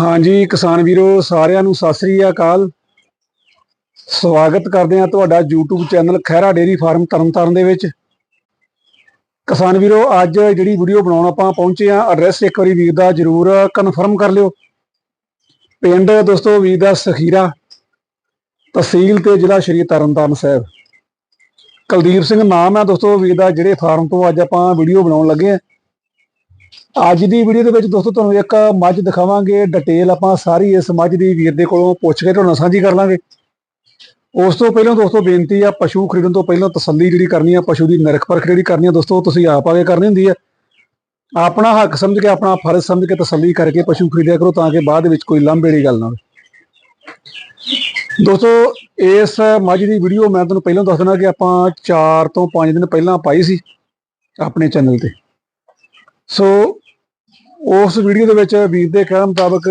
ਹਾਂਜੀ, ਕਿਸਾਨ ਵੀਰੋ, ਸਾਰਿਆਂ ਨੂੰ ਸਤਿ ਸ੍ਰੀ ਅਕਾਲ। ਸਵਾਗਤ ਕਰਦੇ ਹਾਂ ਤੁਹਾਡਾ YouTube channel Khaira dairy farm Tarn Taran ਦੇ ਵਿੱਚ। ਕਿਸਾਨ ਵੀਰੋ, ਅੱਜ ਜਿਹੜੀ ਵੀਡੀਓ ਬਣਾਉਣ ਆਪਾਂ ਪਹੁੰਚੇ ਆ ਐਡਰੈਸ ਇੱਕ ਵਾਰੀ ਵੀਰ ਦਾ ਜਰੂਰ ਕਨਫਰਮ ਕਰ ਲਿਓ। ਪਿੰਡ ਦੋਸਤੋ, ਵੀਰ ਦਾ ਸਖੀਰਾ, ਤਹਿਸੀਲ ਤੇ ਜ਼ਿਲ੍ਹਾ ਸ਼੍ਰੀ ਤਰਨਤਾਰਨ ਸਾਹਿਬ। ਕੁਲਦੀਪ ਸਿੰਘ ਨਾਮ ਹੈ ਦੋਸਤੋ, ਵੀਰ ਦਾ, ਜਿਹੜੇ ਫਾਰਮ ਤੋਂ ਅੱਜ ਆਪਾਂ ਵੀਡੀਓ ਬਣਾਉਣ ਲੱਗੇ ਆ ਅੱਜ ਦੀ ਵੀਡੀਓ ਦੇ ਵਿੱਚ ਦੋਸਤੋ ਤੁਹਾਨੂੰ ਇੱਕ ਮੱਝ ਦਿਖਾਵਾਂਗੇ ਡਿਟੇਲ ਆਪਾਂ ਸਾਰੀ ਇਸ ਮੱਝ ਦੀ ਵੀਰ ਦੇ ਕੋਲੋਂ ਪੁੱਛ ਕੇ ਤੁਹਾਨੂੰ ਸਾਂਝੀ ਕਰ ਲਾਂਗੇ। ਉਸ ਤੋਂ ਪਹਿਲਾਂ ਦੋਸਤੋ ਬੇਨਤੀ ਆ, ਪਸ਼ੂ ਖਰੀਦਣ ਤੋਂ ਪਹਿਲਾਂ ਤਸੱਲੀ ਜਿਹੜੀ ਕਰਨੀ ਆ, ਪਸ਼ੂ ਦੀ ਨਿਰਖ ਪਰਖ ਜਿਹੜੀ ਕਰਨੀ ਆ, ਦੋਸਤੋ ਤੁਸੀਂ ਆਪ ਆਗੇ ਕਰਨੀ ਹੁੰਦੀ ਹੈ ਆਪਣਾ ਹੱਕ ਸਮਝ ਕੇ, ਆਪਣਾ ਫਰਜ਼ ਸਮਝ ਕੇ ਤਸੱਲੀ ਕਰਕੇ ਪਸ਼ੂ ਖਰੀਦਿਆ ਕਰੋ ਤਾਂ ਕਿ ਬਾਅਦ ਵਿੱਚ ਕੋਈ ਲਾਂਭੇ ਦੀ ਗੱਲ ਨਾ ਹੋਵੇ। ਦੋਸਤੋ ਇਸ ਮੱਝ ਦੀ ਵੀਡੀਓ ਮੈਂ ਤੁਹਾਨੂੰ ਪਹਿਲਾਂ ਦੱਸ ਦਿੰਦਾ ਕਿ ਆਪਾਂ 4 ਤੋਂ 5 ਦਿਨ ਪਹਿਲਾਂ ਪਾਈ ਸੀ ਆਪਣੇ ਚੈਨਲ ਤੇ। ਸੋ ਉਸ ਵੀਡੀਓ ਦੇ ਵਿੱਚ ਵੀਰ ਦੇ ਕਹਿਣ ਮੁਤਾਬਕ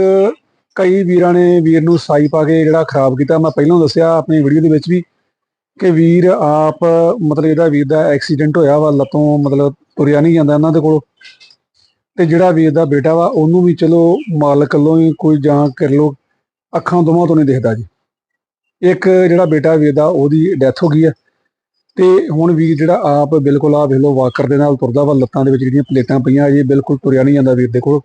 ਕਈ ਵੀਰਾਂ ਨੇ ਵੀਰ ਨੂੰ ਸਾਈ ਪਾ ਕੇ ਜਿਹੜਾ ਖਰਾਬ ਕੀਤਾ। ਮੈਂ ਪਹਿਲਾਂ ਦੱਸਿਆ ਆਪਣੀ ਵੀਡੀਓ ਦੇ ਵਿੱਚ ਵੀ ਕਿ ਵੀਰ ਆਪ ਮਤਲਬ ਇਹਦਾ ਵੀਰ ਦਾ ਐਕਸੀਡੈਂਟ ਹੋਇਆ ਵਾ, ਲੱਤੋਂ ਮਤਲਬ ਤੁਰਿਆ ਨਹੀਂ ਜਾਂਦਾ ਇਹਨਾਂ ਦੇ ਕੋਲ। ਤੇ ਜਿਹੜਾ ਵੀਰ ਦਾ ਬੇਟਾ ਵਾ, ਉਹਨੂੰ ਵੀ ਚਲੋ ਮਾਲਕ ਵੱਲੋਂ ਹੀ ਕੋਈ ਜਾਂ ਕਰ ਲੋ ਅੱਖਾਂ ਦੋਵਾਂ ਤੋਂ ਨਹੀਂ ਦਿਖਦਾ ਜੀ। ਇੱਕ ਜਿਹੜਾ ਬੇਟਾ ਵੀਰ ਦਾ, ਉਹਦੀ ਡੈਥ ਹੋ ਗਈ ਹੈ ਤੇ ਹੁਣ ਵੀਰ ਜਿਹੜਾ ਆਪ ਬਿਲਕੁਲ ਆ ਵੇਖ ਲਓ, ਵਾਕਰ ਦੇ ਨਾਲ ਤੁਰਦਾ ਵਾ, ਲੱਤਾਂ ਦੇ ਵਿੱਚ ਜਿਹੜੀਆਂ ਪਲੇਟਾਂ ਪਈਆਂ ਅਜੇ ਬਿਲਕੁਲ ਤੁਰਿਆ ਨਹੀਂ ਜਾਂਦਾ ਵੀਰ ਦੇ ਕੋਲ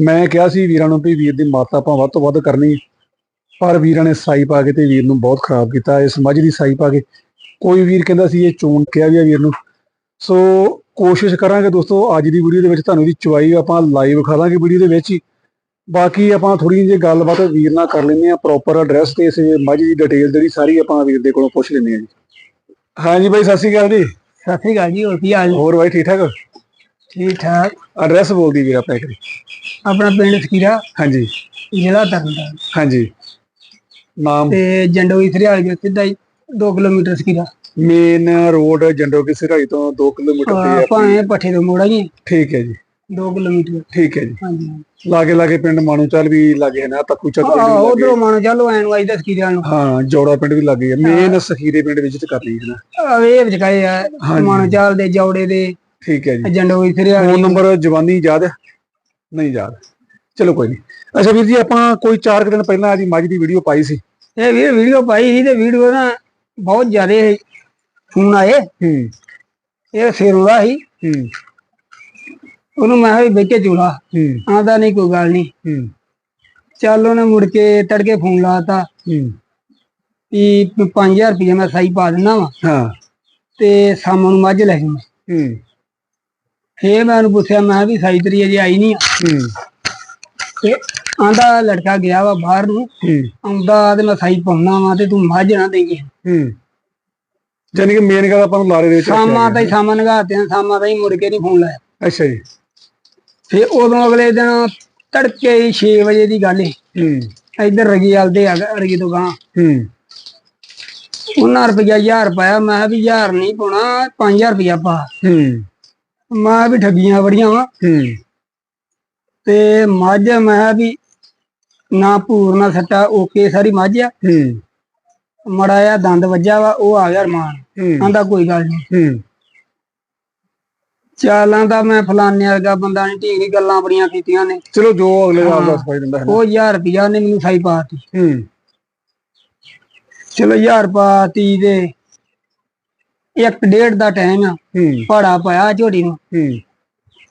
ਮੈਂ ਕਿਹਾ ਸੀ ਵੀਰਾਂ ਨੂੰ ਵੀ ਵੀਰ ਦੀ ਮਾਤਾ ਆਪਾਂ ਵੱਧ ਤੋਂ ਵੱਧ ਕਰਨੀ, ਪਰ ਵੀਰਾਂ ਨੇ ਸਾਈ ਪਾ ਕੇ ਤੇ ਵੀਰ ਨੂੰ ਬਹੁਤ ਖਰਾਬ ਕੀਤਾ ਇਸ ਮੱਝ ਦੀ ਸਾਈ ਪਾ ਕੇ। ਕੋਈ ਵੀਰ ਕਹਿੰਦਾ ਸੀ ਇਹ ਚੋਣ ਕਿਹਾ ਵੀ ਆ ਵੀਰ ਨੂੰ। ਸੋ ਕੋਸ਼ਿਸ਼ ਕਰਾਂਗੇ ਦੋਸਤੋ, ਅੱਜ ਦੀ ਵੀਡੀਓ ਦੇ ਵਿੱਚ ਤੁਹਾਨੂੰ ਇਹਦੀ ਚੁਆਈ ਆਪਾਂ ਲਾਈਵ ਵਿਖਾ ਦਾਂਗੇ ਵੀਡੀਓ ਦੇ ਵਿੱਚ ਹੀ। ਬਾਕੀ ਆਪਾਂ ਥੋੜੀ ਜਿਹੀ ਗੱਲਬਾਤ ਵੀਰ ਨਾਲ ਕਰ ਲੈਂਦੇ ਆ ਪ੍ਰੋਪਰ ਐਡਰੈਸ ਤੇ ਇਸ ਮੱਝ ਦੀ ਡਿਟੇਲ ਜਿਹੜੀ ਸਾਰੀ ਆਪਾਂ ਵੀਰ ਦੇ ਕੋਲੋਂ ਪੁੱਛ ਲੈਂਦੇ ਆ ਜੀ। ਹਾਂਜੀ ਬਾਈ ਸਤਿ ਸ਼੍ਰੀ ਅਕਾਲ ਜੀ। ਸਤਿ ਸ੍ਰੀ ਅਕਾਲ ਜੀ ਹੋਰ ਕੀ ਹਾਲ? ਹੋਰ ਬਾਈ ਠੀਕ ਠਾਕ? ਠੀਕ ਠਾਕ। ਐਡਰੈਸ ਬੋਲਦੀ ਵੀਰ ਆਪਾਂ ਇੱਕ ਵਾਰੀ। ਆਪਣਾ ਪਿੰਡ ਸਕੀਰਾ ਹਾਂਜੀ। ਜ਼ਿਲ੍ਹਾ ਤਰਨਤਾਰਨ। ਹਾਂਜੀ। ਨਾਮ? ਤੇ ਜੰਡੋਈ ਥਰਿਆਲ ਦੇ ਸਿੱਧਾ ਹੀ 2 ਕਿਲੋਮੀਟਰ ਸਕੀਰਾ ਮੇਨ ਰੋਡ ਜੰਡੋ ਕੀ ਸਿਰਾਈ ਤੋਂ 2 ਕਿਲੋਮੀਟਰ ਤੇ ਹੈ ਭਾਵੇਂ ਪੱਠੇ ਤੋਂ ਮੋੜਾ ਜੀ ਠੀਕ ਹੈ ਜੀ। 2 ਕਿਲੋਮੀਟਰ। ਠੀਕ ਹੈ ਜੀ। ਹਾਂਜੀ। ਲਾਗੇ ਲਾਗੇ ਪਿੰਡ ਮਾਨੂਚਲ ਵੀ ਲਾਗੇ ਹੈ ਨਾ ਤੱਕੂ ਚੱਕ ਪਿੰਡ ਵੀ ਲਾਗੇ। ਉਧਰੋਂ ਮਾਨੋ ਚੱਲੋ ਐਨ ਵਾਈ ਦਾ ਸਕੀਰਾ ਨੂੰ। ਹਾਂ ਜੋੜਾ ਪਿੰਡ ਵੀ ਲਾਗੇ ਹੈ। ਮੇਨ ਸਖੀਰੇ ਪਿੰਡ ਵਿੱਚ ਕਰ ਲਈ ਹੈ ਨਾ। ਆਹ ਇਹ ਵਿਚਕਾਏ ਆ ਹਾਂਜੀ। ਮਾਨੋ ਚੱਲ ਦੇ ਜੌੜੇ ਦੇ ਠੀਕ ਹੈ ਜੀ। ਜੰਡੋਈ ਥਰਿਆਲ ਫੋਨ ਨੰਬਰ ਜਵਾਨੀ ਯਾਦ ਹੈ? ਨਹੀਂ ਯਾਦ। ਚਲੋ ਕੋਈ ਨਹੀਂ। ਅੱਛਾ ਵੀਰ ਜੀ ਆਪਾਂ ਕੋਈ 4 ਦਿਨ ਪਹਿਲਾਂ ਆਜੀ ਮੱਝ ਦੀ ਵੀਡੀਓ ਪਾਈ ਸੀ। ਇਹ ਵੀ ਵੀਡੀਓ ਪਾਈ ਸੀ ਤੇ ਵੀਡੀਓ ਨਾ ਬਹੁਤ ਜ਼ਿਆਦਾ ਫੋਨ ਆਏ। ਹੂੰ। ਇਹ ਸਿਰੋਂ ਦਾ ਸੀ। ਹੂੰ। ਉਹਨੂੰ ਮੈਂ ਕਿਹਾ ਵੀ ਬੇਕੇ ਚੋਲਾ ਹੂੰ। ਆਂਦਾ ਨਹੀਂ ਕੋਈ ਗੱਲ ਨਹੀਂ। ਹੂੰ। ਚੱਲ ਉਹਨੇ ਮੁੜ ਕੇ ਤੜਕੇ ਫੋਨ ਲਾਤਾ ਹੂੰ। ਵੀ 5000 ਰੁਪਏ ਮੈਂ ਸਾਈ ਪਾ ਦਿੰਦਾ ਵਾ। ਹਾਂ। ਤੇ ਸਾਮਾਂ ਨੂੰ ਮੱਝ ਲੈ ਜਾਊਂ ਹੂੰ। ਫੇਰ ਮੈਂ ਉਹਨੂੰ ਪੁੱਛਿਆ ਮੈਂ ਕਿਹਾ ਵੀ ਸਾਈ ਤੇਰੀ ਅਜੇ ਆਈ ਨਹੀਂ ਆ। ਹੂੰ। ਤੇ ਆਂਦਾ ਲੜਕਾ ਗਿਆ ਵਾ ਬਾਹਰ ਨੂੰ। ਹੂੰ। ਆਉਂਦਾ ਤੇ ਮੈਂ ਸਾਈ ਪਾਉਣਾ ਵਾ ਤੇ ਤੂੰ ਮੱਝ ਨਾ ਦੇਂਗੇ ਹੂੰ। ਜਾਨੀ ਕਿ ਮੇਨ ਗੱਲ ਆਪਾਂ ਨੂੰ ਲਾਰੇ ਦੇ ਵਿੱਚ ਸਾਮਾਂ ਗਿਆ। ਤਾਂ ਹੀ ਸਾਮਾਂ ਨਗਾਤੇ ਆ ਸਾਮਾਂ ਤਾਂ ਹੀ ਮੁੜ ਕੇ ਨਹੀਂ ਫੋਨ ਲਾਇਆ। ਅੱਛਾ ਜੀ। ਫੇਰ ਉਦੋਂ ਅਗਲੇ ਦਿਨ ਤੜਕੇ 6 ਵਜੇ ਦੀ ਗੱਲ ਏ। ਹੂੰ। ਇੱਧਰ ਰਗੀ ਆਲਦੇ ਆ ਗਏ ਰਗੀ ਤੋਂ ਗਾਂ ਹੂੰ। ਉਹਨਾਂ ਰੁਪਇਆ 1000 ਪਾਇਆ ਮੈਂ ਕਿਹਾ ਵੀ 1000 ਨਹੀਂ ਪਾਉਣਾ 5000 ਰੁਪਇਆ ਪਾ। ਹੂੰ। ਮੈਂ ਕਿਹਾ ਵੀ ਠੱਗੀਆਂ ਬੜੀਆਂ ਵਾ। ਹੂੰ। ਤੇ ਮੱਝ ਮੈਂ ਕਿਹਾ ਵੀ ਨਾ ਭੂਰ ਨਾ ਸੱਟਾ ਓਕੇ ਸਾਰੀ ਮੱਝ ਆ। ਹੂੰ। ਮੜਾ ਆ ਦੰਦ ਵੱਜਾ ਵਾ ਉਹ ਆ ਗਿਆ ਰਮਾਨ ਹੂੰ। ਆਂਦਾ ਕੋਈ ਗੱਲ ਨਹੀਂ ਹੂੰ। ਚਾਲਾਂ ਦਾ ਮੈਂ ਫਲਾਨੇ ਵਰਗਾ ਬੰਦਾ ਨਹੀਂ ਠੀਕ ਨਹੀਂ ਗੱਲਾਂ ਬੜੀਆਂ ਕੀਤੀਆਂ ਨੇ। ਚਲੋ ਜੋ ਅਗਲੇ ਦਾ ਆਪਦਾ ਸਫ਼ਾਈ ਦਿੰਦਾ ਹੈ ਨਾ। ਉਹ 1000 ਰੁਪਇਆ ਨੇ ਮੈਨੂੰ ਸਾਈ ਪਾਤੀ ਹੂੰ। ਚਲੋ 1000 ਪਾਤੀ ਤੇ ਇੱਕ ਡੇਢ ਦਾ ਟਾਈਮ ਆ ਹੂੰ। ਪਾੜਾ ਪਾਇਆ ਝੋਟੀ ਨੂੰ। ਹੂੰ।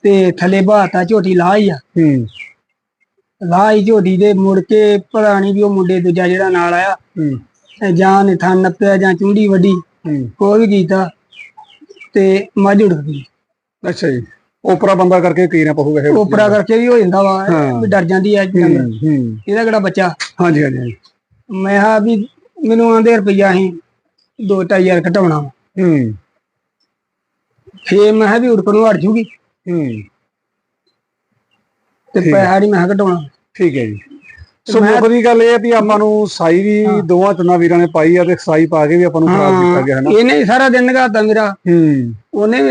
ਤੇ ਥੱਲੇ ਬਾਤਾ ਝੋਟੀ ਲਾਈ ਆ। ਹੂੰ। ਲਾਈ ਝੋਟੀ ਦੇ ਮੁੜ ਕੇ ਨੀ ਵੀ ਉਹ ਮੁੰਡੇ ਦੂਜਾ ਜਿਹੜਾ ਨਾਲ ਆਇਆ। ਹੂੰ। ਇਹ ਜਾਂ ਨੇ ਥਣ ਨੱਪਿਆ ਜਾਂ ਚੁੰਡੀ ਵੱਡੀ ਹੂੰ। ਕੋਈ ਵੀ ਕੀਤਾ ਤੇ ਮੱਝ ਉੜ ਗਈ। ਅੱਛਾ ਜੀ ਉਪਰਾ ਬੰਦਾ ਕਰਕੇ ਕੀ ਨਾ ਪਹੂਗਾ ਇਹ ਉਪਰਾ ਕਰਕੇ ਵੀ ਹੋ ਜਾਂਦਾ ਵਾ ਹਾਂ। ਵੀ ਡਰ ਜਾਂਦੀ ਐ ਹੂੰ। ਹੂੰ ਇਹਦਾ ਕਿਹੜਾ ਬੱਚਾ ਹਾਂਜੀ ਹਾਂਜੀ। ਮੈਂ ਆ ਵੀ ਮੈਨੂੰ ਆਂਦੇ ਰੁਪਈਆ ਅਸੀਂ 2000 ਘਟਾਉਣਾ। ਹੂੰ ਫੇਰ ਮੈਂ ਕਿਹਾ ਵੀ ਉੜਕ ਨੂੰ ਹਟ ਜੂਗੀ ਹੂੰ ਤੇ। ਪੈਸਾ ਨਹੀਂ ਮੈਂ ਘਟਾਉਣਾ ਠੀਕ ਹੈ ਜੀ ਸੋ ਦੀ ਗੱਲ ਇਹ ਹੈ ਵੀ ਆਪਾਂ ਨੂੰ ਸਾਈ ਵੀ ਦੋਵਾਂ ਤਿੰਨਾਂ ਵੀਰਾਂ ਨੇ ਪਾਈ ਆ ਤੇ ਸਾਈ ਪਾ ਕੇ ਵੀ ਆਪਾਂ ਨੂੰ ਖਰਾਬ ਕੀਤਾ ਗਿਆ ਹੈ ਨਾ? ਇਹਨੇ ਹੀ ਸਾਰਾ ਦਿਨ ਨਗਾਤਾ ਮੇਰਾ। ਹੂੰ। ਉਹਨੇ ਵੀ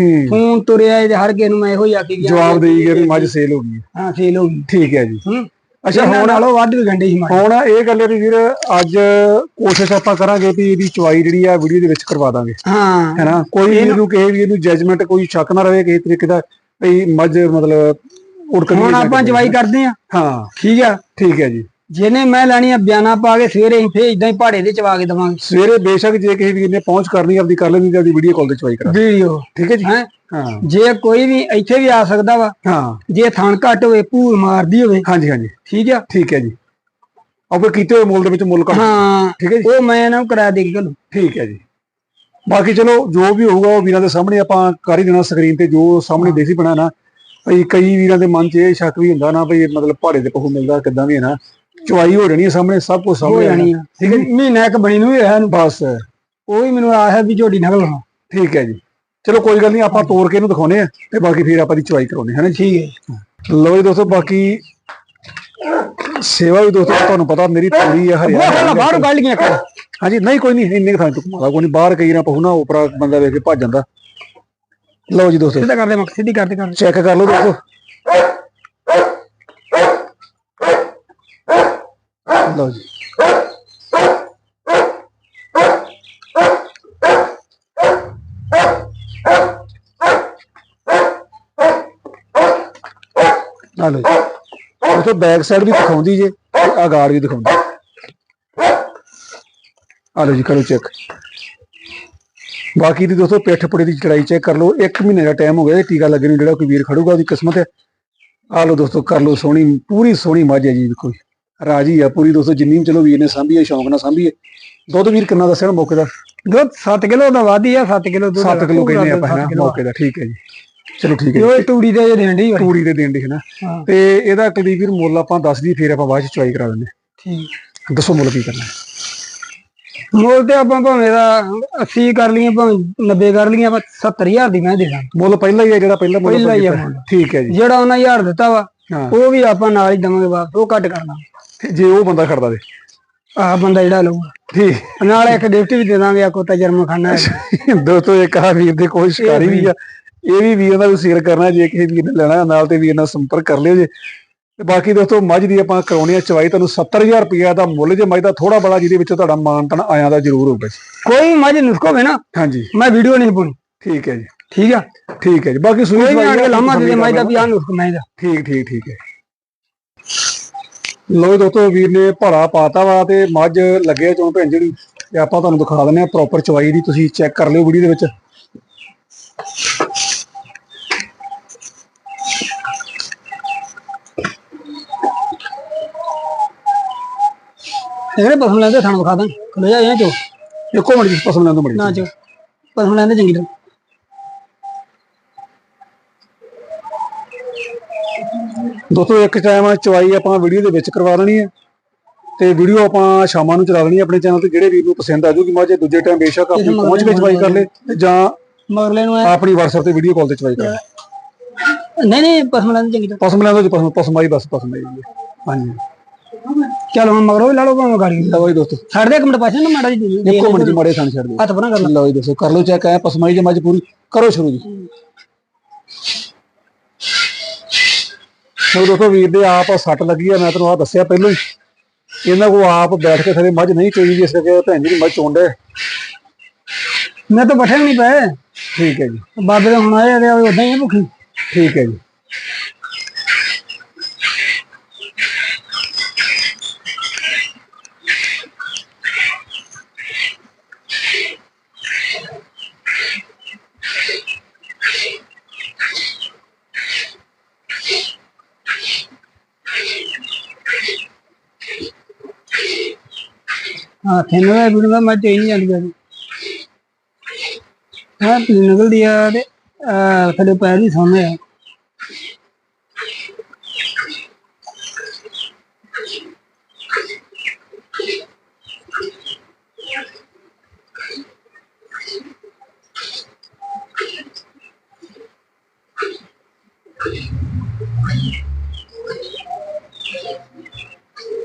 ਹੂੰ। ਫੋਨ ਤੁਰਿਆ ਇਹਦੇ ਹਰ ਕੇ ਨੂੰ ਮੈਂ ਇਹੋ ਹੀ ਆਖੀ ਗਿਆ। ਜਵਾਬ ਦੇਈ ਗਿਆ ਵੀ ਮੱਝ ਸੇਲ ਹੋ ਗਈ। ਹੈ। ਫੇਲ ਹੋ ਗਈ। ਠੀਕ ਹੈ ਜੀ। ਹੂੰ। ਅੱਛਾ ਹੁਣ ਨਾਲੋਂ ਵੱਧ ਵੀ ਗੰਡੇ ਸੀ ਮਾਰ ਹੁਣ ਇਹ ਗੱਲ ਹੈ ਵੀ ਵੀਰ ਅੱਜ ਕੋਸ਼ਿਸ਼ ਆਪਾਂ ਕਰਾਂਗੇ ਵੀ ਇਹਦੀ ਚੁਆਈ ਜਿਹੜੀ ਆ ਵੀਡੀਓ ਦੇ ਵਿੱਚ ਕਰਵਾ ਦਾਂਗੇ। ਹਾਂ। ਹੈਨਾ ਕੋਈ ਵੀਰ ਨੂੰ ਕਿਸੇ ਵੀਰ ਨੂੰ ਜੱਜਮੈਂਟ ਕੋਈ ਸ਼ੱਕ ਨਾ ਰਵੇ ਕਿਸੇ ਤਰੀਕੇ ਦਾ ਵੀ ਮੱਝ ਮਤਲਬ ਉੜਕਦੀ ਹੁਣ ਆਪਾਂ? ਜਵਾਈ ਕਰਦੇ ਆ ਹਾਂ ਠੀਕ ਆ ਠੀਕ ਹੈ ਜੀ। ਜਿਹਨੇ ਮੈਂ ਲੈਣੀ ਆ ਬਿਆਨਾ ਪਾ ਕੇ ਸਵੇਰੇ ਹੀ ਫੇਰ ਇਦਾਂ ਹੀ ਪਹਾੜੇ ਦੇ ਚਵਾ ਕੇ ਦਵਾਂਗੇ। ਸਵੇਰੇ ਬੇਸ਼ੱਕ ਜੇ ਕਿਸੇ ਵੀਰ ਨੇ ਪਹੁੰਚ ਕਰਨੀ ਆਪਦੀ ਕਰ ਲੈਣੀ ਤੇ ਆਪਦੀ ਵੀਡੀਓ ਕਾਲ ਤੇ ਚਵਾਈ ਕਰਾ ਵੀਡੀਓ। ਠੀਕ ਹੈ ਜੀ? ਹੈ? ਜੇ ਕੋਈ ਵੀ ਇੱਥੇ ਵੀ ਆ ਸਕਦਾ ਵਾ ਹਾਂ। ਜੇ ਥਣ ਘੱਟ ਹੋਵੇ ਭੂਰ ਮਾਰਦੀ ਹੋਵੇ ਹਾਂਜੀ ਹਾਂਜੀ। ਠੀਕ ਆ? ਠੀਕ ਹੈ ਜੀ। ਆਪੇ ਕੀਤੇ ਹੋਏ ਮੁੱਲ ਦੇ ਵਿੱਚ ਮੁੱਲ ਘੱਟ। ਹਾਂ। ਠੀਕ ਹੈ ਜੀ? ਉਹ ਮੈਂ ਇਹਨਾਂ ਨੂੰ ਕਰਾ ਦੇ ਕੇ। ਠੀਕ ਹੈ ਜੀ। ਬਾਕੀ ਚਲੋ ਜੋ ਵੀ ਹੋਊਗਾ ਉਹ ਵੀਰਾਂ ਦੇ ਸਾਹਮਣੇ ਆਪਾਂ ਕਰ ਹੀ ਦੇਣਾ ਸਕਰੀਨ ਤੇ ਜੋ ਸਾਹਮਣੇ ਦੇਸੀ ਬਣਾ ਨਾ ਭਈ ਕਈ ਵੀਰਾਂ ਦੇ ਮਨ 'ਚ ਇਹ ਸ਼ੱਕ ਵੀ ਹੁੰਦਾ ਨਾ ਭਈ ਮਤਲਬ ਪਹਾੜੇ ਤੇ ਪਹੂ ਮਿਲਦਾ ਕਿਦਾਂ ਵੀ ਹੈ ਨਾ। ਚੁਆਈ ਹੋ ਜਾਣੀ ਹੈ ਸਾਹਮਣੇ ਸਭ ਕੁਝ ਹੋ ਸਾਹਮਣੇ ਜਾਣੀ ਆ ਠੀਕ ਹੈ ਜੀ। ਮਹੀਨਾ ਇੱਕ ਬਣੀ ਨੂੰ ਵੀ ਹੋਇਆ ਨੂੰ ਬਸ। ਉਹ ਵੀ ਮੈਨੂੰ ਹੈ ਵੀ ਝੋਡੀ ਨਕਲ ਹਾਂ ਠੀਕ ਹੈ ਜੀ। ਚਲੋ ਕੋਈ ਗੱਲ ਨਹੀਂ ਆਪਾਂ ਤੋੜ ਕੇ ਇਹਨੂੰ ਦਿਖਾਉਨੇ ਆ ਤੇ ਬਾਕੀ ਫਿਰ ਆਪਾਂ ਦੀ ਚੁਆਈ ਕਰਾਉਨੇ ਹੈ ਨਾ ਜੀ? ਠੀਕ ਹੈ ਲੋ ਜੀ ਦੋਸਤੋ ਬਾਕੀ ਸੇਵਾ ਵੀ ਦੋਸਤੋ ਤੁਹਾਨੂੰ ਪਤਾ ਮੇਰੀ ਪੂਰੀ ਹੈ ਹਰਿਆਣਾ ਬਾਹਰ ਕੱਢ ਲੀਆਂ ਹਾਂਜੀ ਨਹੀਂ ਕੋਈ ਨਹੀਂ ਇੰਨੇ ਥਾਂ ਤੋਂ ਕੋਈ ਨਹੀਂ। ਬਾਹਰ ਕਈ ਨਾ ਪਹੂ ਨਾ ਉਪਰਾ ਬੰਦਾ ਵੇਖ ਕੇ ਭੱਜ ਜਾਂਦਾ। ਲਓ ਜੀ ਦੋਸਤੋ। ਸਿੱਧਾ ਕਰਦੇ ਮੱਕ ਸਿੱਧੀ ਕਰਦੇ ਕਰਦੇ ਚੈੱਕ ਕਰ ਲਓ ਦੋਸਤੋ। ਲਓ ਜੀ। ਆ ਲਓ ਜੀ। ਉਥੇ ਬੈਕ ਸਾਈਡ ਵੀ ਦਿਖਾਉਂਦੀ ਜੇ ਆ ਗਾਰਡ ਵੀ ਦਿਖਾਉਂਦੀ। ਆ ਲਓ ਜੀ ਕਰੋ ਚੈੱਕ ਬਾਕੀ ਦੀ ਦੋਸਤੋ ਪਿੱਠ ਪੁੜੇ ਦੀ ਚੜਾਈ ਚੈੱਕ ਕਰ ਲਓ। 1 ਮਹੀਨੇ ਦਾ ਟਾਈਮ ਹੋ ਗਿਆ ਇਹ ਟੀਕਾ ਲੱਗਣ ਨੂੰ ਜਿਹੜਾ ਕੋਈ ਵੀਰ ਖੜੂਗਾ ਉਹਦੀ ਕਿਸਮਤ ਹੈ। ਆ ਲਓ ਦੋਸਤੋ ਕਰ ਲਓ ਸੋਹਣੀ ਪੂਰੀ ਸੋਹਣੀ ਮੱਝ ਹੈ ਜੀ ਦੇਖੋ ਰਾਜੀ ਆ ਪੂਰੀ ਦੋਸਤੋ ਜਿੰਨੀ ਚਲੋ ਵੀਰ ਨੇ ਸਾਂਭੀ ਹੈ ਸ਼ੌਂਕ ਨਾਲ ਸਾਂਭੀ ਹੈ ਦੁੱਧ ਵੀਰ ਕਿੰਨਾ ਦੱਸਿਆ ਨਾ ਮੌਕੇ ਦਾ? ਦੁੱਧ 7 ਕਿਲੋ ਦਾ ਵਾਦੀ ਆ 7 ਕਿਲੋ ਦੁੱਧ 7 ਕਿਲੋ ਕਹਿੰਦੇ ਆਪਾਂ ਹੈ। ਮੌਕੇ ਦਾ ਠੀਕ ਹੈ ਜੀ। ਚਲੋ ਠੀਕ ਹੈ ਇਹ ਟੂੜੀ ਦੇ ਜੇ ਦੇਣ ਦੀ ਤੂੜੀ ਦੇ ਦੇਣ ਦੇ ਹੈ। ਨਾ ਤੇ ਇਹਦਾ ਕਦੀ ਵੀਰ ਮੁੱਲ ਆਪਾਂ ਦੱਸ ਦਈਏ ਫਿਰ ਆਪਾਂ ਬਾਅਦ ਚ ਚੁਆਈ ਕਰਾ ਦਿੰਦੇ ਠੀਕ। ਦੱਸੋ ਮੁੱਲ ਕੀ ਕਰਨਾ। ਹੈ? ਮੁੱਲ ਤੇ ਆਪਾਂ ਭਾਵੇਂ ਦਾ 80 ਕਰ ਲਈਏ ਭਾਵੇਂ 90 ਕਰ ਲਈਏ ਆਪਾਂ 70000 ਦੀ ਮੈਂ ਦੇ ਦਾਂ ਮੁੱਲ ਪਹਿਲਾਂ ਹੀ ਹੈ ਜਿਹੜਾ ਪਹਿਲਾਂ ਮੁੱਲ ਪਹਿਲਾਂ ਹੀ ਹੈ ਮੁੱਲ। ਠੀਕ ਹੈ ਜੀ। ਜਿਹੜਾ ਉਹਨਾਂ 1000 ਦਿੱਤਾ ਵਾ ਹਾਂ। ਉਹ ਵੀ ਆਪਾਂ ਨਾਲ ਹੀ ਦਵਾਂਗੇ ਵਾਪਸ ਉਹ ਘੱਟ ਕਰਨਾ। ਤੇ ਜੇ ਉਹ ਬੰਦਾ ਖੜਦਾ ਦੇ ਆਹ ਬੰਦਾ ਜਿਹੜਾ ਲਊਗਾ। ਠੀਕ। ਨਾਲ ਇੱਕ ਗਿਫਟ ਵੀ ਦੇ ਦਾਂਗੇ ਆ ਕੋਤਾ ਜਰਮ ਖਾਨਾ ਹੈ। ਦੋਸਤੋ ਇੱਕ ਆ ਵੀਰ ਦੇ ਕੋਈ ਸ਼ਿਕਾਰੀ ਵੀ ਆ। ਇਹ ਵੀ ਵੀਰ ਦਾ ਸ਼ੇਅਰ ਕਰਨਾ ਜੇ ਕਿਸੇ ਵੀਰ ਨੇ ਲੈਣਾ ਨਾਲ ਤੇ ਵੀਰ ਨਾਲ ਸੰਪਰਕ ਕਰ ਲਿਓ ਜੇ। ਤੇ ਬਾਕੀ ਦੋਸਤੋ ਮੱਝ ਦੀ ਆਪਾਂ ਕਰਾਉਣੀ ਆ ਚਵਾਈ ਤੁਹਾਨੂੰ 70000 ਰੁਪਇਆ ਦਾ ਮੁੱਲ ਜੇ ਮੱਝ ਦਾ ਥੋੜਾ ਬੜਾ ਜਿਹਦੇ ਵਿੱਚ ਤੁਹਾਡਾ ਮਾਨਤਨ ਆਇਆਂ ਦਾ ਜ਼ਰੂਰ ਜੀ। ਕੋਈ ਮੱਝ ਨੁਸਖੋ ਹੋਵੇ ਨਾ ਹਾਂਜੀ। ਮੈਂ ਵੀਡੀਓ ਨਹੀਂ ਪਾਉਣੀ। ਠੀਕ ਹੈ ਜੀ। ਠੀਕ ਆ? ਠੀਕ ਹੈ ਜੀ। ਬਾਕੀ ਸੂਈ ਕੋਈ ਲਾਮਾ ਦੇ ਮੱਝ ਦਾ ਵੀ ਆ ਨੁਸਖ ਮੈਂ ਦਾ। ਠੀਕ ਠੀਕ ਠੀਕ ਹੈ ਲੋ ਦੋਸਤੋ ਵੀਰ ਨੇ ਭਰਾ ਪਾਤਾ ਵਾ ਤੇ ਮੱਝ ਲੱਗੇ ਚੋਂ ਭੈਣ ਜਿਹੜੀ ਤੇ ਆਪਾਂ ਤੁਹਾਨੂੰ ਦਿਖਾ ਦਿੰਦੇ ਆ ਪ੍ਰੋਪਰ ਚਵਾਈ ਦੀ ਤੁਸੀਂ ਚੈੱਕ ਕਰ ਲਿਓ ਵੀਡੀਓ ਦੇ ਵਿੱਚ। ਇਹਨੇ ਪਸਮ ਲੈਂਦੇ ਥਣ ਵਿਖਾ ਦਾਂ। ਖਲੋ ਜਾ। ਇਹਨਾਂ ਚੋ ਇੱਕੋ ਮਿੰਟ ਪਸੰਦ ਲੈਣ ਤੋਂ ਮੜੀ ਨਾ ਚੋ ਪਸਮ ਲੈਂਦੇ ਚੰਗੀ ਤਰ੍ਹਾਂ। ਦੋਸਤੋ ਇੱਕ ਟਾਈਮ ਚਵਾਈ ਆਪਾਂ ਵੀਡੀਓ ਦੇ ਵਿੱਚ ਕਰਵਾ ਦੇਣੀ ਹੈ। ਤੇ ਵੀਡੀਓ ਆਪਾਂ ਸ਼ਾਮਾਂ ਨੂੰ ਚਲਾ ਦੇਣੀ ਹੈ ਆਪਣੇ ਚੈਨਲ ਤੇ ਜਿਹੜੇ ਵੀਰ ਨੂੰ ਪਸੰਦ ਆ ਜੂਗੀ ਮੱਝ ਦੂਜੇ ਟਾਈਮ ਬੇਸ਼ੱਕ ਆਪਣੀ ਪਹੁੰਚ ਕੇ ਚਵਾਈ ਕਰ ਲੇ ਜਾਂ ਮਗਰਲੇ ਨੂੰ ਆਪਣੀ WhatsApp ਤੇ ਵੀਡੀਓ ਕਾਲ ਤੇ ਚਵਾਈ ਕਰ ਲੇ। ਨਹੀਂ ਨਹੀਂ ਪਸਮ ਲੈਂਦੇ ਚੰਗੀ ਤਰ੍ਹਾਂ। ਪਸੰਦ ਲੈਣ ਤੋਂ ਪਸੰਦ ਆਈ ਬਸ ਜੀ ਹਾਂਜੀ। ਚੱਲ ਹੁਣ ਮਗਰੋਂ ਵੀ ਲਾ ਲਓ ਭਾਵੇਂ ਗਾੜੀ ਲਓ ਜੀ ਦੋਸਤੋ। ਛੱਡ ਦੇ ਇੱਕ ਮਿੰਟ ਪਾਸੇ ਨਾ ਮਾੜਾ ਜੀ। ਇੱਕੋ ਮਿੰਟ ਜੀ ਮਾੜੇ ਥਾਂ ਛੱਡ ਦਿਓ। ਹੱਥ ਪਰਾਂ ਕਰ ਲਓ। ਜੀ ਦੋਸਤੋ ਕਰ ਲਓ ਚੈੱਕ ਹੈ ਪਸਮਾਈ ਜੇ ਪੂਰੀ। ਕਰੋ ਸ਼ੁਰੂ ਜੀ। ਸੋ ਦੋਸਤੋ ਵੀਰ ਦੇ ਆਪ ਸੱਟ ਲੱਗੀ ਆ ਮੈਂ ਤੁਹਾਨੂੰ ਆ ਦੱਸਿਆ ਪਹਿਲਾਂ ਹੀ। ਇਹਨਾਂ ਕੋ ਆਪ ਬੈਠ ਕੇ ਥਲੇ ਮੱਝ ਨਹੀਂ ਚੋਈ ਇਸ ਕਰਕੇ ਭੈਣ ਜੀ ਦੀ ਮੱਝ ਚੋਂਡੇ ਮੈਂ ਤਾਂ ਬੈਠੇ ਨਹੀਂ ਪਏ ਠੀਕ ਹੈ ਜੀ। ਬਾਬੇ ਦੇ ਹੁਣ ਆਏ ਤੇ ਉਦਾਂ ਹੀ ਭੁੱਖੀ। ਠੀਕ ਹੈ ਜੀ। ਹਾਂ ਥਿੰਨ ਵੀਡੀਓ ਮੈਂ ਤੇ ਨਹੀਂ ਜਾਂਦੀ ਗਾੜੀ ਹਾਂ ਪੀ ਨਿਕਲਦੀ ਆ ਤੇ ਸਾਡੇ ਪੈਰ ਹੀ ਸਾਹਮਣੇ ਆ।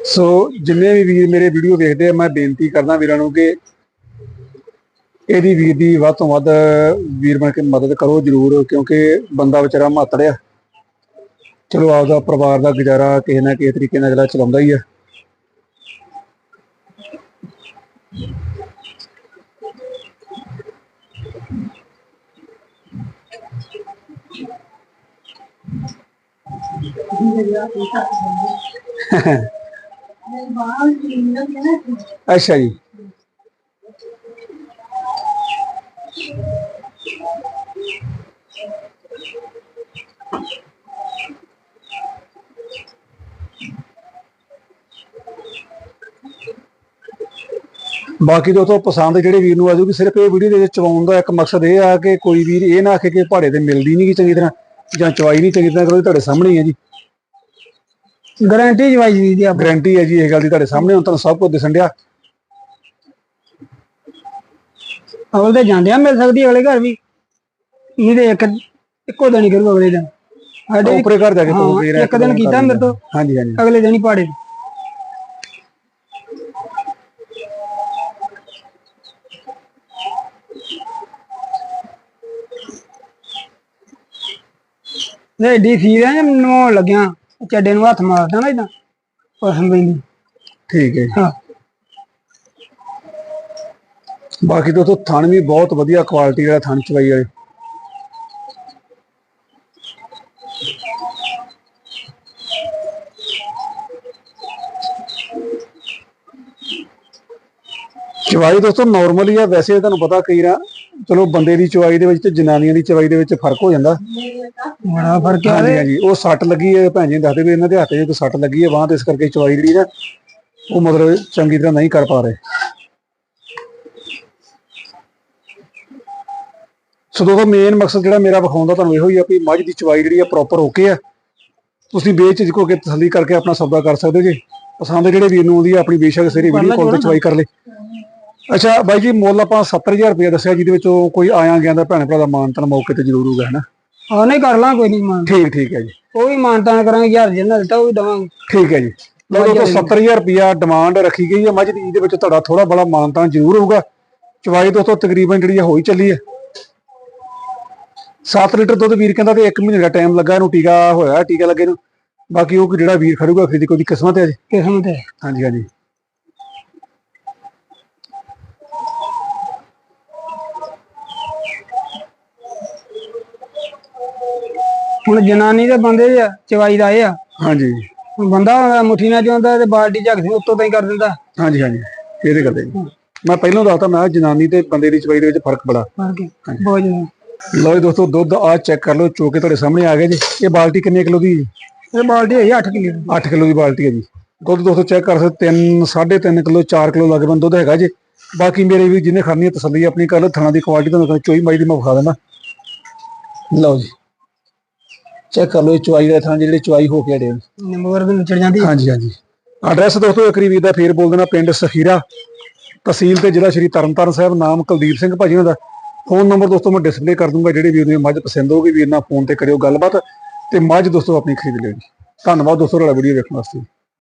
ਸੋ ਜਿੰਨੇ ਵੀ ਵੀਰ ਮੇਰੇ ਵੀਡੀਓ ਵੇਖਦੇ ਆ, ਮੈਂ ਬੇਨਤੀ ਕਰਦਾ ਵੀਰਾਂ ਨੂੰ ਕਿ ਇਹਦੀ ਵੀਰ ਦੀ ਵੱਧ ਤੋਂ ਵੱਧ, ਵੀਰ ਬਣ ਕੇ ਮਦਦ ਕਰੋ ਜਰੂਰ, ਕਿਉਂਕਿ ਬੰਦਾ ਵਿਚਾਰਾ ਮਾਤੜ ਚਲੋ, ਆਪਦਾ ਪਰਿਵਾਰ ਦਾ ਗੁਜ਼ਾਰਾ ਕਿਸੇ ਨਾ ਕਿਸੇ ਤਰੀਕੇ ਨਾਲ ਅਗਲਾ ਚਲਾਉਂਦਾ ਹੀ ਆ। ਅੱਛਾ ਜੀ। ਬਾਕੀ ਦੋਸਤੋ ਪਸੰਦ ਜਿਹੜੇ ਵੀਰ ਨੂੰ ਆ ਜਾਊਗੀ ਸਿਰਫ ਇਹ ਵੀਡੀਓ ਦੇ ਵਿੱਚ ਚਵਾਉਣ ਦਾ ਇੱਕ ਮਕਸਦ ਇਹ ਆ ਕਿ ਕੋਈ ਵੀਰ ਇਹ ਨਾ ਆਖੇ ਕਿ ਪਹਾੜੇ ਤੇ ਮਿਲਦੀ ਨਹੀਂ ਗੀ ਚੰਗੀ ਤਰ੍ਹਾਂ ਜਾਂ ਚਵਾਈ ਨਹੀਂ ਚੰਗੀ ਤਰ੍ਹਾਂ ਕਰੋ ਤੁਹਾਡੇ ਸਾਹਮਣੇ ਹੀ ਹੈ ਜੀ। ਗਾਰੰਟੀ ਜਵਾਈ ਜੀ ਦੀ ਆਪ। ਗਾਰੰਟੀ ਹੈ ਜੀ ਇਹ ਗੱਲ ਦੀ ਤੁਹਾਡੇ ਸਾਹਮਣੇ ਹੁਣ ਤੁਹਾਨੂੰ ਸਭ ਕੁਝ ਦਿਸਣ ਡਿਆ। ਅਗਲੇ ਤੇ ਜਾਂਦੇ ਆ ਮਿਲ ਸਕਦੀ ਅਗਲੇ ਘਰ ਵੀ। ਤੇ ਇੱਕ ਇੱਕੋ ਦਿਨ ਹੀ ਕਰੂ ਅਗਲੇ ਦਿਨ। ਸਾਡੇ ਉੱਪਰੇ ਘਰ ਜਾ ਕੇ ਹਾਂ, ਤੁਹਾਨੂੰ ਵੀਰ ਇੱਕ ਦਿਨ ਕੀਤਾ ਮੇਰੇ ਤੋਂ। ਹਾਂਜੀ ਹਾਂਜੀ। ਅਗਲੇ ਦਿਨ ਹੀ ਪਾੜੇ। ਨੇ ਡੀ ਸੀ ਰਿਹਾ ਨਵਾਉਣ ਲੱਗਿਆ। ਚੱਡੇ ਨੂੰ ਹੱਥ ਮਾਰਦਾ ਨਾ ਇਦਾਂ ਪਸੰਦ ਪੈਂਦੀ ਠੀਕ ਹੈ ਜੀ। ਹਾਂ। ਬਾਕੀ ਦੋਸਤੋ ਥਣ ਵੀ ਬਹੁਤ ਵਧੀਆ ਕੁਆਲਿਟੀ ਦਾ ਥਣ ਚਵਾਈ ਵਾਲੇ। ਚਵਾਈ ਦੋਸਤੋ ਨਾਰਮਲੀ ਆ ਵੈਸੇ ਤੁਹਾਨੂੰ ਪਤਾ ਕਈ ਰਾ ਚਲੋ ਬੰਦੇ ਦੀ ਚਵਾਈ ਦੇ ਵਿੱਚ ਤੇ ਜਨਾਨੀਆਂ ਦੀ ਚਵਾਈ ਦੇ ਵਿੱਚ ਫ਼ਰਕ ਹੋ ਜਾਂਦਾ। ਬੜਾ ਫ਼ਰਕ ਆ ਹਾਂਜੀ ਹਾਂਜੀ ਉਹ ਸੱਟ ਲੱਗੀ ਹੈ ਭੈਣ ਜੀ ਨੇ ਦੱਸਦੇ ਵੀ ਇਹਨਾਂ ਦੇ ਹੱਥ 'ਚ ਸੱਟ ਲੱਗੀ ਹੈ ਬਾਂਹ ਤੇ ਇਸ ਕਰਕੇ ਚਵਾਈ ਜਿਹੜੀ ਨਾ ਉਹ ਮਤਲਬ ਚੰਗੀ ਤਰ੍ਹਾਂ ਨਹੀਂ ਕਰ ਪਾ ਰਹੇ। ਸੋ ਦੋਸਤੋ ਮੇਨ ਮਕਸਦ ਜਿਹੜਾ ਮੇਰਾ ਵਿਖਾਉਣ ਦਾ ਤੁਹਾਨੂੰ ਇਹੋ ਹੀ ਆ ਵੀ ਮੱਝ ਦੀ ਚਵਾਈ ਜਿਹੜੀ ਆ ਪ੍ਰੋਪਰ ਓਕੇ ਆ। ਤੁਸੀਂ ਬੇਝਿਜਕ ਹੋ ਕੇ ਤਸੱਲੀ ਕਰਕੇ ਆਪਣਾ ਸੌਦਾ ਕਰ ਸਕਦੇ ਹੋ ਜੀ। ਪਸੰਦ ਜਿਹੜੇ ਵੀਰ ਨੂੰ ਆਉਂਦੀ ਆ ਆਪਣੀ ਬੇਸ਼ੱਕ ਸਿਰੇ ਵੀਡੀਓ ਕਾਲ ਤੇ ਚਵਾਈ ਕਰ ਲੇ ਅੱਛਾ ਬਾਈ ਜੀ ਮੁੱਲ ਆਪਾਂ 70000 ਰੁਪਏ ਦੱਸਿਆ ਜਿਹਦੇ ਵਿੱਚੋਂ ਕੋਈ ਆਇਆ ਗਿਆ ਦਾ ਭੈਣ ਭਰਾ ਦਾ ਮਾਨਤਨ ਮੌਕੇ ਤੇ ਜ਼ਰੂਰ ਹੋਊਗਾ ਹੈ ਨਾ ਹਾਂ ਨਹੀਂ ਕਰ ਲਾਂ ਕੋਈ ਨਹੀਂ ਮਾਨ। ਠੀਕ ਠੀਕ ਹੈ ਜੀ। ਉਹ ਵੀ ਮਾਨਤਾਨ ਕਰਾਂਗੇ ਯਾਰ ਜਿੰਨਾ ਦਿੱਤਾ ਉਹ ਵੀ ਦਵਾਂਗੇ। ਠੀਕ ਹੈ ਜੀ। ਦੋਸਤੋ 70000 ਰੁਪਿਆ ਡਿਮਾਂਡ ਰੱਖੀ ਗਈ ਹੈ। ਮੱਝ ਦੀ ਵਿੱਚ ਤੁਹਾਡਾ ਥੋੜਾ ਬੜਾ ਮਾਨਤਾਂ ਜ਼ਰੂਰ ਹੋਊਗਾ। ਚਵਾਈ ਦੋਸਤੋ ਤਕਰੀਬਨ ਜਿਹੜੀ ਹੋਈ ਚੱਲੀ ਹੈ। 7 ਲੀਟਰ ਦੁੱਧ ਵੀਰ ਕਹਿੰਦਾ ਤੇ 1 ਮਹੀਨੇ ਦਾ ਟਾਈਮ ਲੱਗਾ ਇਹਨੂੰ ਟੀਕਾ ਹੋਇਆ ਟੀਕਾ ਲੱਗੇ ਨੂੰ। ਬਾਕੀ ਉਹ ਜਿਹੜਾ ਵੀਰ ਖੜੂਗਾ ਖਰੀਦੀ ਕੋਈ ਕਿਸਮਤ ਹੈ ਜੀ ਕਿਸਮਤ ਹੈ। ਹਾਂਜੀ ਹਾਂਜੀ। ਹੁਣ ਜਨਾਨੀ ਦੇ ਬੰਦੇ ਆ, ਚਵਾਈ ਦਾ ਇਹ ਆ। ਹਾਂਜੀ। ਹੁਣ ਬੰਦਾ ਮੁੱਠੀ ਨਾਲ ਚਾਉਂਦਾ ਤੇ ਬਾਲਟੀ ਝੱਕ ਸੀ ਉੱਤੋਂ ਤਾਂ ਹੀ ਕਰ ਦਿੰਦਾ। ਹਾਂਜੀ ਹਾਂਜੀ। ਇਹ ਤੇ ਗੱਲ ਹੈ ਜੀ। ਮੈਂ ਪਹਿਲਾਂ ਦੱਸਤਾ ਮੈਂ ਕਿਹਾ ਜਨਾਨੀ ਤੇ ਬੰਦੇ ਦੀ ਚਵਾਈ ਦੇ ਵਿੱਚ ਫ਼ਰਕ ਬੜਾ। ਬਹੁਤ ਜ਼ਿਆਦਾ। ਲਓ ਜੀ ਦੋਸਤੋ ਦੁੱਧ ਆ ਚੈੱਕ ਕਰ ਲਓ ਚੋਕੇ ਤੁਹਾਡੇ ਸਾਹਮਣੇ ਆ ਗਿਆ ਜੀ। ਇਹ ਬਾਲਟੀ ਕਿੰਨੇ ਕਿਲੋ ਦੀ ਇਹ ਬਾਲਟੀ ਹੈ 8 ਕਿਲੋ ਦੀ। 8 ਕਿਲੋ ਦੀ ਬਾਲਟੀ ਹੈ ਜੀ। ਦੁੱਧ ਦੋਸਤੋ ਚੈੱਕ ਕਰ ਸਕਦੇ 3 3.5 ਕਿਲੋ 4 ਕਿਲੋ ਲੱਗ ਬੰਦ ਦੁੱਧ ਹੈਗਾ ਜੀ। ਬਾਕੀ ਮੇਰੇ ਵੀ ਜਿਹਨੇ ਖੜਨੀ ਹੈ ਤਸੱਲੀ ਆਪਣੀ ਕਰ ਲਓ ਥਣਾ ਦੀ ਕੁਆਲਿਟੀ ਤੁਹਾਨੂੰ ਚੋਈ ਮਾਈ ਦੀ ਮੈਂ ਵਿਖਾ ਦਿੰਦਾ। ਲਓ ਜੀ। ਚੈੱਕ ਕਰ ਲਓ ਇਹ ਚੁਆਈ ਦਾ ਥਾਂ ਜਿਹੜੇ ਚੁਆਈ ਹੋ ਕੇ ਅੜੇ ਨੰਬਰ ਵੀ ਚੜ ਜਾਂਦੀ ਹਾਂਜੀ ਹਾਂਜੀ। ਐਡਰੈਸ ਦੋਸਤੋ ਵੀਰ ਦਾ ਫੇਰ ਬੋਲ ਦੇਣਾ ਪਿੰਡ ਸਖੀਰਾ ਤਹਿਸੀਲ ਤੇ ਜ਼ਿਲ੍ਹਾ ਸ਼੍ਰੀ ਤਰਨਤਾਰਨ ਸਾਹਿਬ ਨਾਮ ਕੁਲਦੀਪ ਸਿੰਘ ਭਾਜੀ ਉਹਨਾਂ ਦਾ। ਫੋਨ ਨੰਬਰ ਦੋਸਤੋ ਮੈਂ ਡਿਸਪਲੇ ਕਰ ਦੂੰਗਾ ਜਿਹੜੇ ਵੀਰ ਨੂੰ ਮੱਝ ਪਸੰਦ ਹੋਊਗੀ ਵੀਰ ਨਾਲ ਫੋਨ ਤੇ ਕਰਿਓ ਗੱਲਬਾਤ ਤੇ ਮੱਝ ਦੋਸਤੋ ਆਪਣੀ ਖਰੀਦ ਲਿਓ ਜੀ। ਧੰਨਵਾਦ ਦੋਸਤੋ ਤੁਹਾਡਾ ਵੀਡੀਓ ਵੇਖਣ ਵਾਸਤੇ।